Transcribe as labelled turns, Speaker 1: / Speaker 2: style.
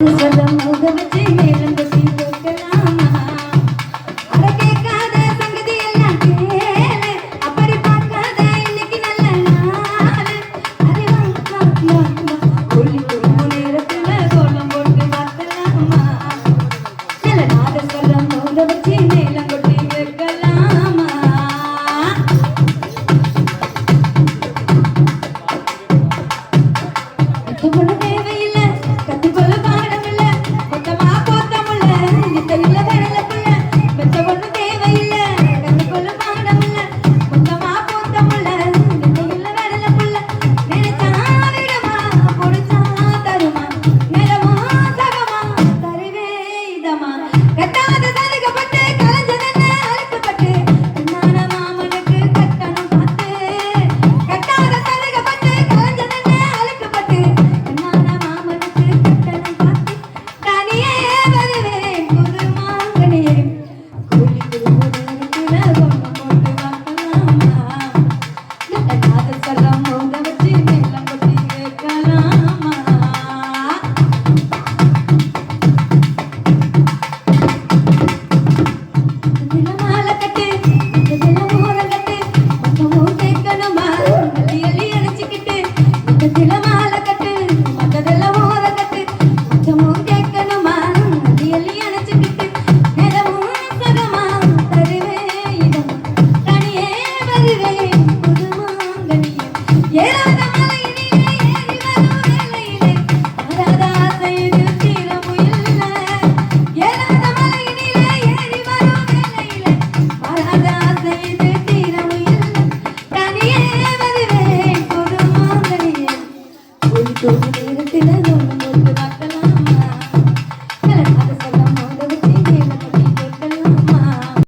Speaker 1: சதம் உதவத்தை மேலும் தீர்க்கலாமா அடக்கேக்காத சங்கதி எல்லாம் கேளு அப்படி பார்க்காத இன்னைக்கு நல்ல நாள் குளிக்கும் நேரத்துல கோலம் போட்டு பார்த்தலாமா நல்ல நாத சதம் உதவத்தை மேலும் கொட்டி வைக்கலாமா இப்போ கூட்டத்தில மாலை Bonito, don't need bonito, bonito, bonito, bonito, bonito, bonito, bonito, bonito, bonito,